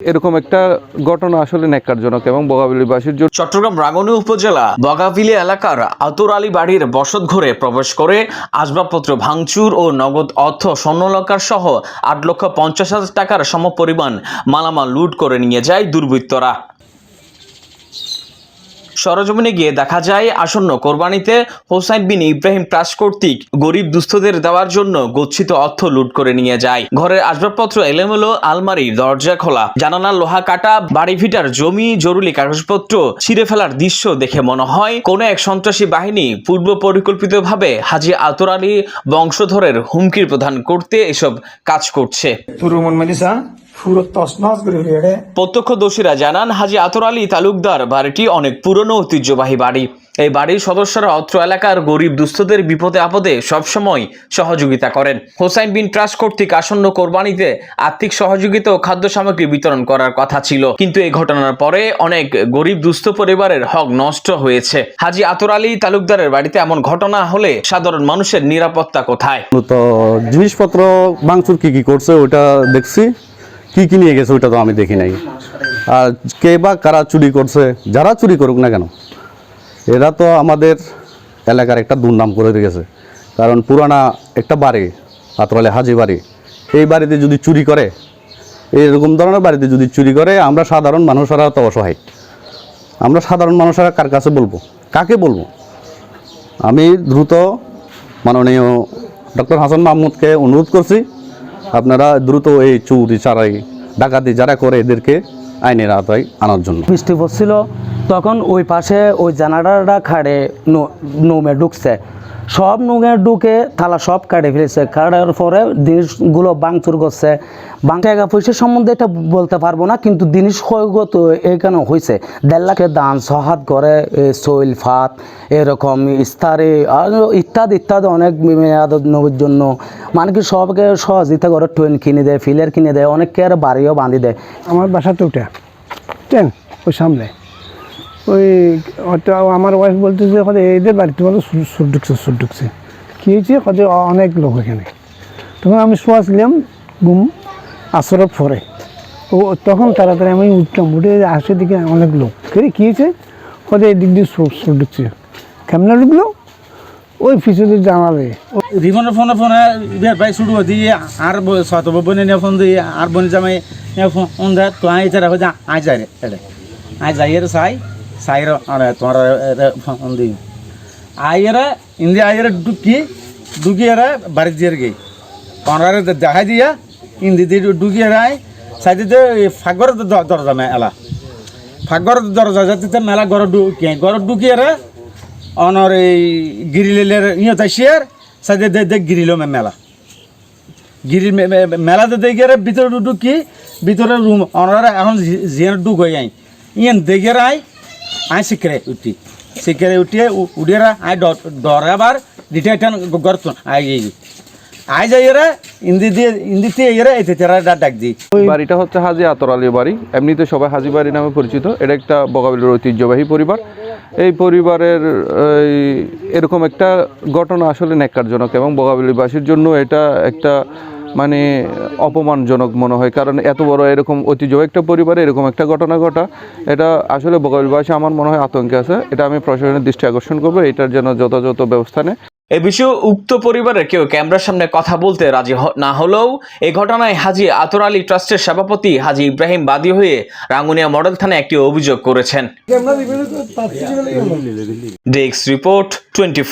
এরকম একটা ঘটনা আসলে ন্যাক্কারজনক এবং বগাবিলিবাসীর জন্য চট্টগ্রাম রাঙ্গনি উপজেলা বগাবিলি এলাকার আতুর আলী বাড়ির বসত ঘরে প্রবেশ করে আসবাবপত্র ভাঙচুর ও নগদ অর্থ স্বর্ণলকার সহ আট লক্ষ পঞ্চাশ হাজার টাকার সমপরিমাণ মালামাল লুট করে নিয়ে যায় দুর্বৃত্তরা। সরজমিনে গিয়ে দেখা যায়, আসন্ন কোরবানিতে হোসাইন বিন ইব্রাহিম প্রাস কর্তৃক গরিব দুস্থদের দেওয়ার জন্য গচ্ছিত অর্থ লুট করে নিয়ে যায়। ঘরের আসবাবপত্র, এলোমেলো আলমারি, দরজা খোলা, জানালার লোহা কাটা, বাড়ি ভিটার জমি, জরুরি কাগজপত্র ছিঁড়ে ফেলার দৃশ্য দেখে মনে হয়, কোনো এক সন্ত্রাসী বাহিনী পূর্ব পরিকল্পিতভাবে হাজি আতর আলী বংশধরের হুমকির প্রদান করতে এসব কাজ করছে। পুরো তসনস করে ফেলে প্রত্যক্ষদর্শীরা জানান হাজি আতর আলী তালুকদার বাড়িটি অনেক পুরনো ঐতিহ্যবাহী বাড়ি। এই বাড়ির সদস্যরা অত্র এলাকার গরিব দুস্থদের বিপদে আপদে সবসময় সহযোগিতা করেন। হোসাইন বিন ট্রাস্ট কর্তৃক আসন্ন কোরবানিতে আর্থিক সহযোগিতা ও খাদ্য সামগ্রী বিতরণ করার কথা ছিল। কিন্তু এই ঘটনার পরে অনেক গরিব দুস্থ পরিবারের হক নষ্ট হয়েছে। হাজি আতর আলী তালুকদারের বাড়িতে এমন ঘটনা হলে সাধারণ মানুষের নিরাপত্তা কোথায়? তো জিনিসপত্র ভাঙচুর কি কি করছে ওটা দেখছি। কি কি নিয়ে গেছে ওইটা তো আমি দেখি নাই। আর কে বা কারা চুরি করছে, যারা চুরি করুক না কেন, এরা তো আমাদের এলাকার একটা দুর্নাম করে রেখেছে কারণ পুরানা একটা বাড়ি আতরালে হাজি বাড়ি, এই বাড়িতে যদি চুরি করে, এরকম ধরনের বাড়িতে যদি চুরি করে, আমরা সাধারণ মানুষেরা তো অসহায়। আমরা সাধারণ মানুষেরা কার কাছে বলব? কাকে বলব? আমি দ্রুত মাননীয় ডক্টর হাসান মাহমুদকে অনুরোধ করছি আপনারা দ্রুত এই চুরি চারাই ডাকাতি যারা করে এদেরকে আইনের আওতায় আনার জন্য। বৃষ্টি পড়ছিল, তখন ওই পাশে ওই জানালাটা খাড়ে নোমে ঢুকছে। সব নুমে ঢুকে থালা সব কাটে ফেলেছে। কাটার পরে জিনিসগুলো ভাঙচুর করছে। বাং টাকা পয়সা সম্বন্ধে এটা বলতে পারব না, কিন্তু জিনিস ক্ষয়গত এইখানে হয়েছে। দেড় লাখের দান সহাত করে সইল ফাত এরকম ইস্তারে, আর ইত্যাদি ইত্যাদি অনেক মেয়াদ নবীর জন্য মানে কি সবকে সহযোগিতা করে ট্রেন কিনে দেয়, ফিলের কিনে দেয়, অনেককে আর বাড়িও বাঁধি দেয়। আমার বাসাতে ওটা। ট্রেন ওই সামনে। ওই হয়তো আমার ওয়াইফ বলতেছে হয়তো এদের বাড়িতে বলো সুর ঢুকছে সুর ঢুকছে। কী হয়েছে? হয়তো অনেক লোক এখানে। তখন আমি শোয়াছিলাম ঘুম আসরের পরে। ও তখন তাড়াতাড়ি আমি উঠলাম, উঠে আসে দিকে অনেক লোক। কী হয়েছে? হয়তো এদিক দিয়ে সুর সুর ঢুকছে। কেমনে ঢুকলো? ওই পিছনে জানালে। রিমনের ফোনে ফোনে বিয়ার ভাই শুরু দিয়ে আর শত বনে নিয়ে ফোন দিয়ে, আর বনে জামাই ফোন দেয়, তো আই চারা হয়ে আই যাই রে আই যাই রে সাই সাই রে তোমার ফোন দিই। আইয়েরা ইন্দি আইয়েরা ডুকি ডুকি এরা বাড়ি দিয়ে গে পনেরো দেখা দিয়া, ইন্দি দিয়ে ডুকি এরা আই সাইডে ফাগর দরজা এলা। ফাগর দরজা যাতে মেলা ঘর ঢুকি ঘর ঢুকি এরা অনর এই গিরিলের ইয়ে তাইছিয়ার সাইডে দে দে গিরিল মেলা। গিরিল মেলাতে দেখে রে ভিতরে ঢুকি ভিতরে রুম। অনরা এখন জিয়ান ঢুক হয়ে আই। ইয়েন দেখে আই আই শিখরে উঠি। শিখরে উঠিয়ে উড়িয়ে আই ডরে আবার দিতে এটা গর্ত আই যাই আই যাই রে ইন্দি দিয়ে ইন্দি দিয়ে এরা এতে তেরা ডাক দিই। বাড়িটা হচ্ছে হাজি আতর আলী বাড়ি। এমনিতে সবাই হাজি বাড়ি নামে পরিচিত। এটা একটা বগাবলির ঐতিহ্যবাহী পরিবার। এই পরিবারের এই, এরকম একটা ঘটনা আসলে ন্যাক্কারজনক এবং বগাবলিবাসীর জন্য এটা একটা মানে অপমানজনক মনে হয়। কারণ এত বড় এরকম ঐতিহ্য একটা পরিবারে এরকম একটা ঘটনা ঘটা এটা আসলে বগাবলিবাসী আমার মনে হয় আতঙ্কে আছে। এটা আমি প্রশাসনের দৃষ্টি আকর্ষণ করব। এটার জন্য যথাযথ ব্যবস্থা নেয়। এ বিষয়ে উক্ত পরিবারের কেউ ক্যামেরার সামনে কথা বলতে রাজি না হলেও এ ঘটনায় হাজি আতর আলী ট্রাস্টের সভাপতি হাজি ইব্রাহিম বাদী হয়ে রাঙ্গুনিয়া মডেল থানায় একটি অভিযোগ করেছেন। Desk report twenty